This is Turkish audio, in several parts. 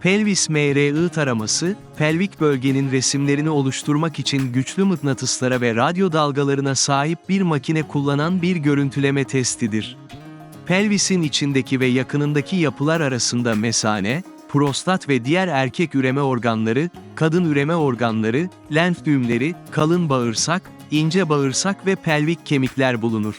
Pelvis MRI taraması, pelvik bölgenin resimlerini oluşturmak için güçlü mıknatıslara ve radyo dalgalarına sahip bir makine kullanan bir görüntüleme testidir. Pelvisin içindeki ve yakınındaki yapılar arasında mesane, prostat ve diğer erkek üreme organları, kadın üreme organları, lenf düğümleri, kalın bağırsak, ince bağırsak ve pelvik kemikler bulunur.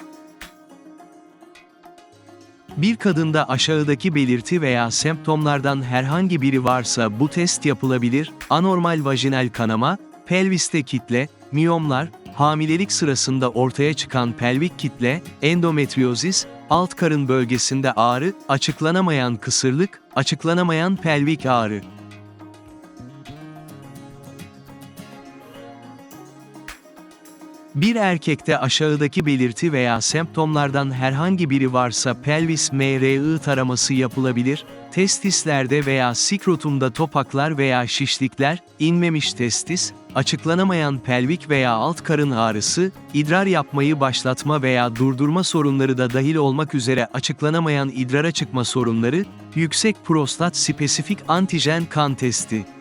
Bir kadında aşağıdaki belirti veya semptomlardan herhangi biri varsa bu test yapılabilir, anormal vajinal kanama, pelviste kitle, miyomlar, hamilelik sırasında ortaya çıkan pelvik kitle, endometriozis, alt karın bölgesinde ağrı, açıklanamayan kısırlık, açıklanamayan pelvik ağrı. Bir erkekte aşağıdaki belirti veya semptomlardan herhangi biri varsa pelvis MRI taraması yapılabilir, testislerde veya sikrotumda topaklar veya şişlikler, inmemiş testis, açıklanamayan pelvik veya alt karın ağrısı, idrar yapmayı başlatma veya durdurma sorunları da dahil olmak üzere açıklanamayan idrara çıkma sorunları, yüksek prostat spesifik antijen kan testi.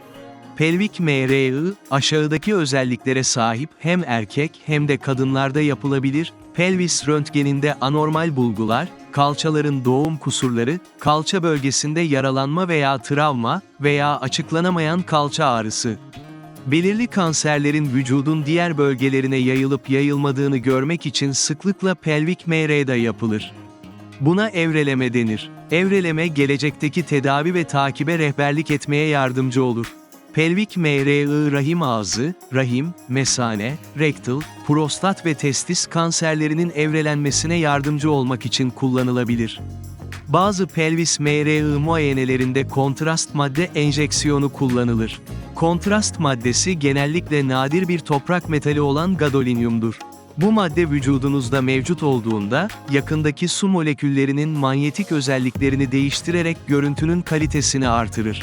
Pelvik MRI, aşağıdaki özelliklere sahip hem erkek hem de kadınlarda yapılabilir, pelvis röntgeninde anormal bulgular, kalçaların doğum kusurları, kalça bölgesinde yaralanma veya travma veya açıklanamayan kalça ağrısı. Belirli kanserlerin vücudun diğer bölgelerine yayılıp yayılmadığını görmek için sıklıkla pelvik MR'da yapılır. Buna evreleme denir. Evreleme gelecekteki tedavi ve takibe rehberlik etmeye yardımcı olur. Pelvik MRI rahim ağzı, rahim, mesane, rektal, prostat ve testis kanserlerinin evrelenmesine yardımcı olmak için kullanılabilir. Bazı pelvis MRI muayenelerinde kontrast madde enjeksiyonu kullanılır. Kontrast maddesi genellikle nadir bir toprak metali olan gadolinyumdur. Bu madde vücudunuzda mevcut olduğunda, yakındaki su moleküllerinin manyetik özelliklerini değiştirerek görüntünün kalitesini artırır.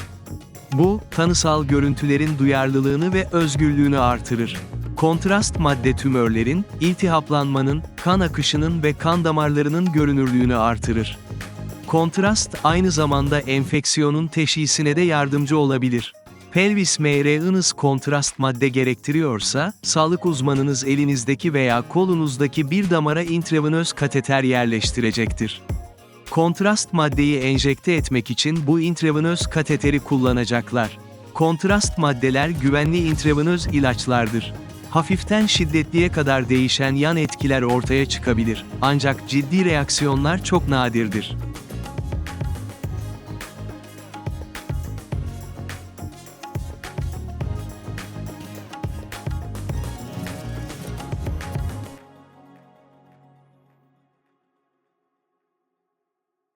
Bu, tanısal görüntülerin duyarlılığını ve özgürlüğünü artırır. Kontrast madde tümörlerin, iltihaplanmanın, kan akışının ve kan damarlarının görünürlüğünü artırır. Kontrast aynı zamanda enfeksiyonun teşhisine de yardımcı olabilir. Pelvis MRI'niz kontrast madde gerektiriyorsa, sağlık uzmanınız elinizdeki veya kolunuzdaki bir damara intravenöz kateter yerleştirecektir. Kontrast maddeyi enjekte etmek için bu intravenöz kateteri kullanacaklar. Kontrast maddeler güvenli intravenöz ilaçlardır. Hafiften şiddetliye kadar değişen yan etkiler ortaya çıkabilir. Ancak ciddi reaksiyonlar çok nadirdir.